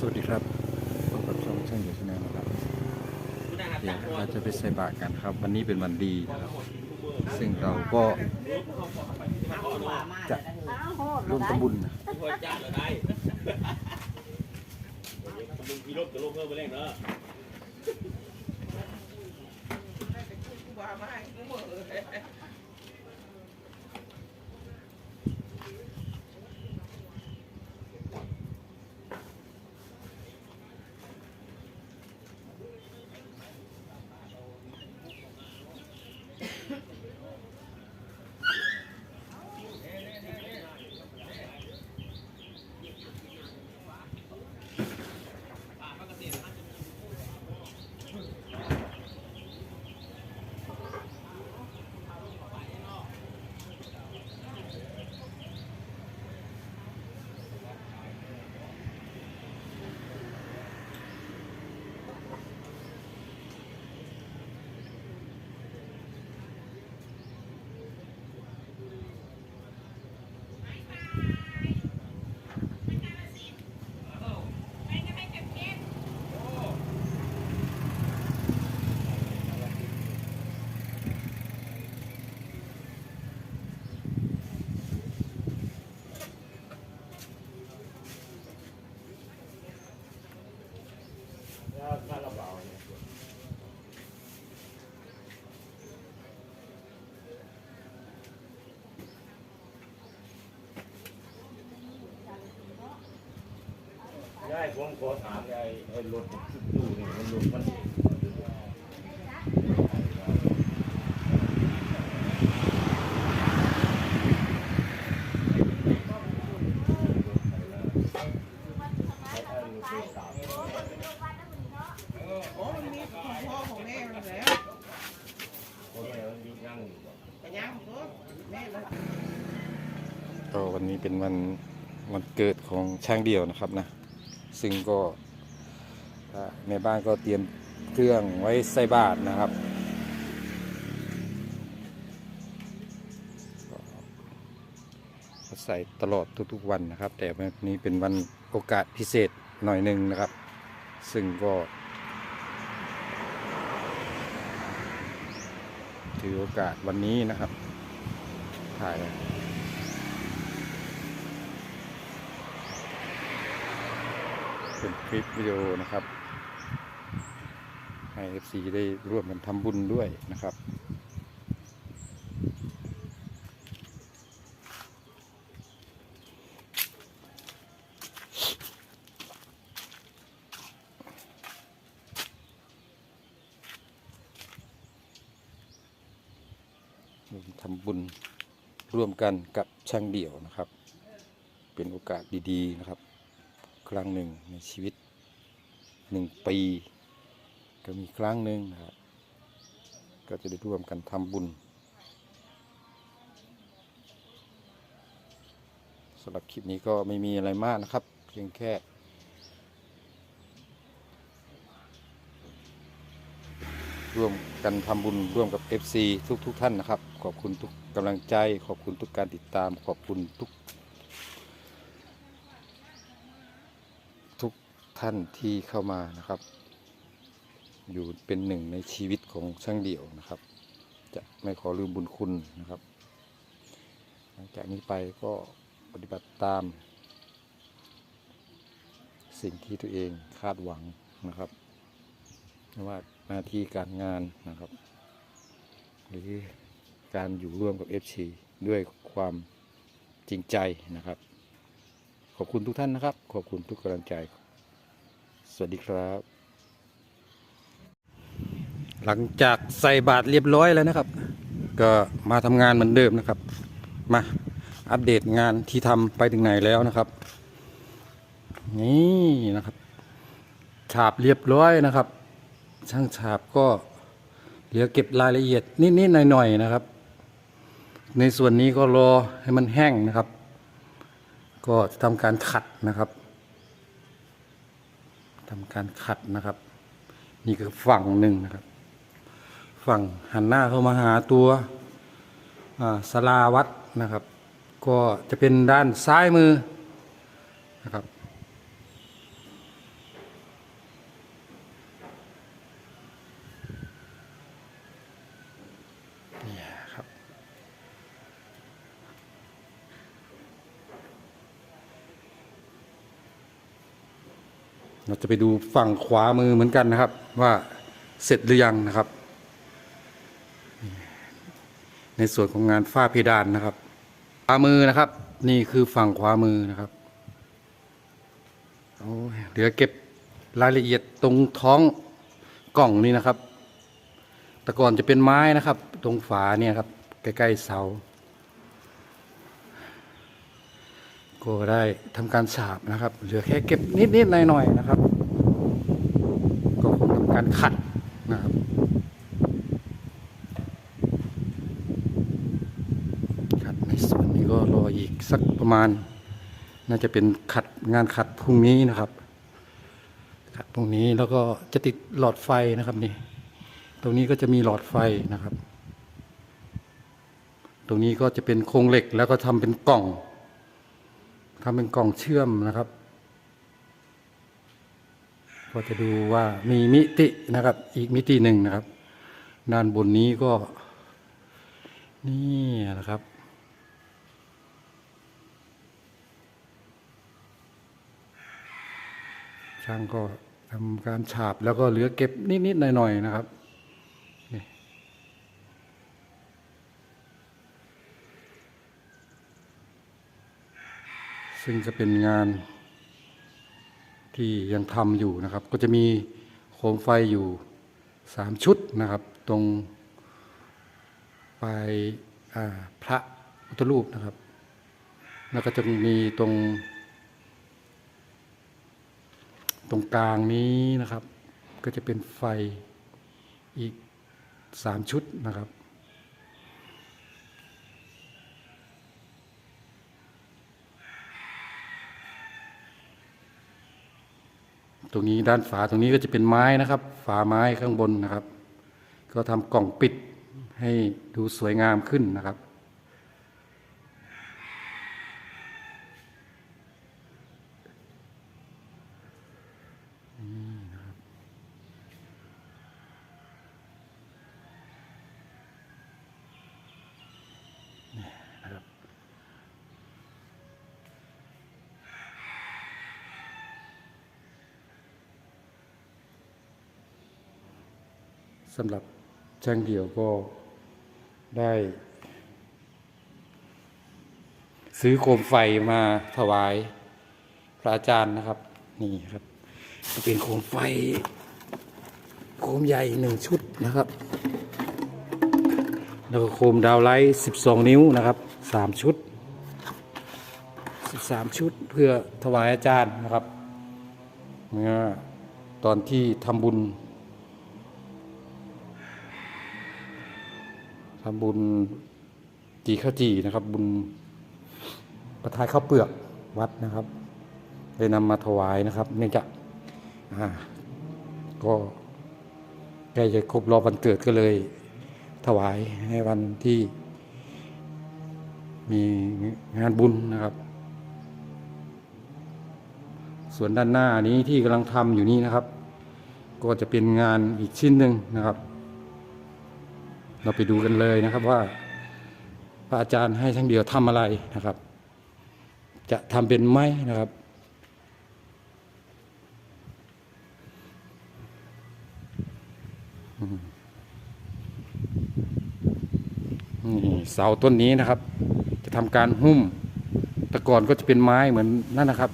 สวัสดีครับพบกับช่องช่างอยู่ชแนลนะครับ เดี๋ยวเราจะไปใส่บาตรกันครับ วันนี้เป็นวันดีนะครับ ซึ่งเราก็จะร่วมทำบุญนะ พอจ้าเราได้ลุงพี่รถกับลุงเพิ่มไปเร่งเนาะ ยายผมขอถามยายไอ้รถชุดตู้นี่มันรถมันลูกไปสามโอ้มันมีของพ่อของแม่มันแล้วคนแม่มันมีนั่งอยู่บ่แต่ยังตัวแม่มัน ก็วันนี้เป็นวันวันเกิดของช่างเดี่ยวนะครับนะ ซึ่งก็แม่บ้านก็เตรียมเครื่องไว้ใส่บาตรนะครับ ใส่ตลอดทุกๆวันนะครับ แต่วันนี้เป็นวันโอกาสพิเศษหน่อยหนึ่งนะครับ ซึ่งก็ ถือโอกาสวันนี้นะครับ ถ่าย เป็นคลิปวิดีโอนะครับ ให้ FC ได้ร่วมกันทำบุญด้วยนะครับทำบุญร่วมกันกับช่างเดี่ยวนะครับ เป็นโอกาสดี ๆ นะครับ ครั้งหนึ่งในชีวิตหนึ่งปี ก็มีครั้งหนึ่งนะครับ ก็จะได้ร่วมกันทำบุญสำหรับคลิปนี้ก็ไม่มีอะไรมากนะครับ เพียงแค่ร่วมกันทำบุญร่วมกับ FC ทุกทุกๆท่านนะครับ ขอบคุณทุกกำลังใจ ขอบคุณทุกการติดตาม ขอบคุณทุก ท่านที่เข้ามานะครับ อยู่เป็นหนึ่งในชีวิตของช่างเดี่ยวนะครับ จะไม่ขอลืมบุญคุณนะครับ หลังจากนี้ไปก็ปฏิบัติตาม สิ่งที่ตัวเองคาดหวังนะครับไม่ว่าหน้าที่การงานนะครับ หรือการอยู่ร่วมกับ FC ด้วยความจริงใจนะครับ ขอบคุณทุกท่านนะครับ ขอบคุณทุกกำลังใจ สวัสดีครับ หลังจากใส่บาตรเรียบร้อยแล้วนะครับ ก็มาทำงานเหมือนเดิมนะครับ มาอัปเดตงานที่ทำไปถึงไหนแล้วนะครับ นี่นะครับ ฉาบเรียบร้อยนะครับ ช่างฉาบก็เหลือเก็บรายละเอียดนิดๆหน่อยๆนะครับ ในส่วนนี้ก็รอให้มันแห้งนะครับ ก็จะทำการขัดนะครับ ทำการขัดนะครับ นี่คือฝั่งหนึ่งนะครับ ฝั่งหันหน้าเข้ามาหาตัวสลาวัดนะครับ ก็จะเป็นด้านซ้ายมือนะครับ เราจะไปดูฝั่งขวามือเหมือนกันนะครับ ว่าเสร็จหรือยังนะครับ ในส่วนของงานฝ้าเพดานนะครับขวามือนะครับ นี่คือฝั่งขวามือนะครับโอ้ยเหลือเก็บรายละเอียดตรงท้องกล่องนี่นะครับ แต่ก่อนจะเป็นไม้นะครับ ตรงฝาเนี่ยครับใกล้ๆเสา ก็ได้ทำการฉาบนะครับ เหลือแค่เก็บนิดๆหน่อยๆนะครับ ก็คงทำการขัดนะครับขัดในส่วนนี้ก็รออีกสักประมาณ น่าจะเป็นขัดงานขัดพรุ่งนี้นะครับ ขัดพรุ่งนี้แล้วก็จะติดหลอดไฟนะครับนี่ ตรงนี้ก็จะมีหลอดไฟนะครับ ตรงนี้ก็จะเป็นโครงเหล็กแล้วก็ทำเป็นกล่อง ทำเป็นกล่องเชื่อมนะครับก็จะดูว่ามีมิตินะครับ อีกมิติหนึ่งนะครับ ด้านบนนี้ก็นี่นะครับ ช่างก็ทำการฉาบแล้วก็เหลือเก็บนิดๆหน่อยๆนะครับ ซึ่งจะเป็นงานที่ยังทำอยู่นะครับ ก็จะมีโคมไฟอยู่สามชุดนะครับ ตรงปลายพระพุทธรูปนะครับ แล้วก็จะมีตรง ตรงกลางนี้นะครับ ก็จะเป็นไฟอีกสามชุดนะครับ รงนี้ด้านฝาตรงนี้ก็จะเป็นไม้นะครับ ฝาไม้ข้างบนนะครับ ก็ทำกล่องปิดให้ดูสวยงามขึ้นนะครับ สำหรับช่างเดี่ยวก็ได้ ซื้อโคมไฟมาถวายพระอาจารย์นะครับ นี่ครับ เป็นโคมไฟ โคมใหญ่หนึ่งชุดนะครับ แล้วก็โคมดาวไลท์12นิ้วนะครับสามชุด13ชุดเพื่อถวายอาจารย์นะครับเมื่อตอนที่ทำบุญ ทำบุญจีข้าวจีนะครับ บุญประทายข้าวเปลือกวัดนะครับ ได้นำมาถวายนะครับ เนื่องจากก็ใกล้จะครบรอบวันเกิดก็เลย ถวายในวันที่ มีงานบุญนะครับ ส่วนด้านหน้านี้ที่กำลังทำอยู่นี้นะครับ ก็จะเป็นงานอีกชิ้นหนึ่งนะครับ เราไปดูกันเลยนะครับว่าพระอาจารย์ให้ทั้งเดียวทำอะไรนะครับ จะทำเป็นไหมนะครับ นี่เสาต้นนี้นะครับ จะทำการหุ้มแต่ก่อนก็จะเป็นไม้เหมือนนั่นนะครับ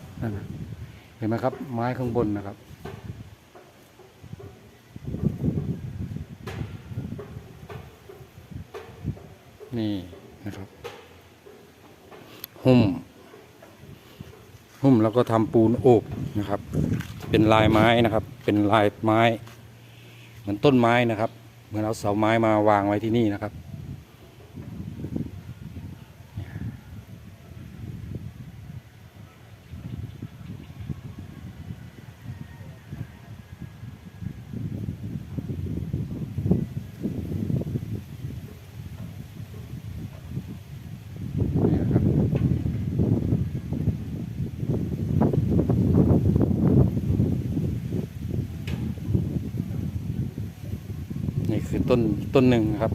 เห็นไหมครับ ไม้ข้างบนนะครับ นี่นะครับ หุ้ม หุ้มแล้วก็ทำปูนโอบนะครับ เป็นลายไม้นะครับ เป็นลายไม้ เหมือนต้นไม้นะครับ เหมือนเอาเสาไม้มาวางไว้ที่นี่นะครับ นี่คือต้นต้นหนึ่งครับ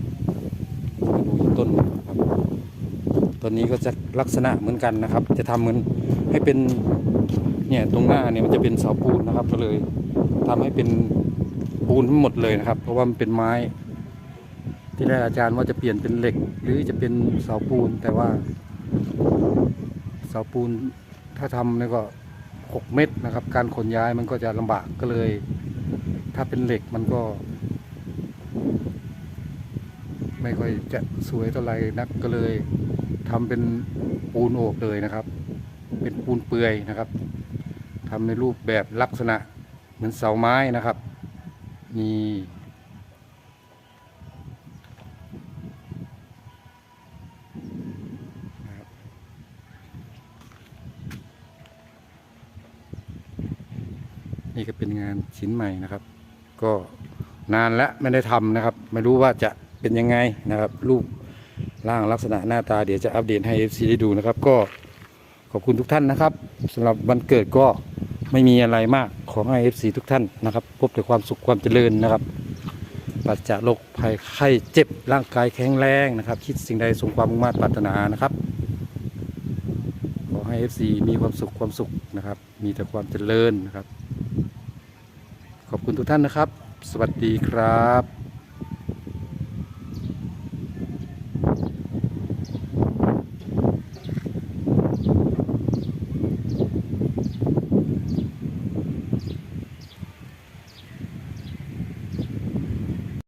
มาดูต้นครับต้นนี้ก็จะลักษณะเหมือนกันนะครับ จะทำเหมือนให้เป็นเนี่ยตรงหน้าเนี่ยมันจะเป็นเสาปูนนะครับ ก็เลยทำให้เป็นปูนทั้งหมดเลยนะครับ เพราะว่ามันเป็นไม้ ที่แรกอาจารย์ว่าจะเปลี่ยนเป็นเหล็ก หรือจะเป็นเสาปูนแต่ว่าเสาปูนถ้าทำเนี่ยก็หกเมตรนะครับ การขนย้ายมันก็จะลำบากก็เลย ถ้าเป็นเหล็กมันก็ ไม่ค่อยจะสวยเท่าไหร่นักก็เลยทำเป็นปูนโอบเลยนะครับ เป็นปูนเปื่อยนะครับทำในรูปแบบลักษณะเหมือนเสาไม้นะครับนี่นะครับนี่ก็เป็นงานชิ้นใหม่นะครับ ก็นานแล้วไม่ได้ทำนะครับ ไม่รู้ว่าจะ เป็นยังไงนะครับ รูปร่างลักษณะหน้าตาเดี๋ยวจะอัปเดตให้ FC ได้ดูนะครับ ก็ขอบคุณทุกท่านนะครับสำหรับวันเกิดก็ไม่มีอะไรมากขอให้ FC ทุกท่านนะครับ พบแต่ความสุขความเจริญนะครับปราศจากโรคภัยไข้เจ็บร่างกายแข็งแรงนะครับ คิดสิ่งใดสมความมุ่งมั่นปรารถนานะครับ ขอให้ FC มีความสุขความสุขนะครับ มีแต่ความเจริญนะครับ ขอบคุณทุกท่านนะครับ สวัสดีครับ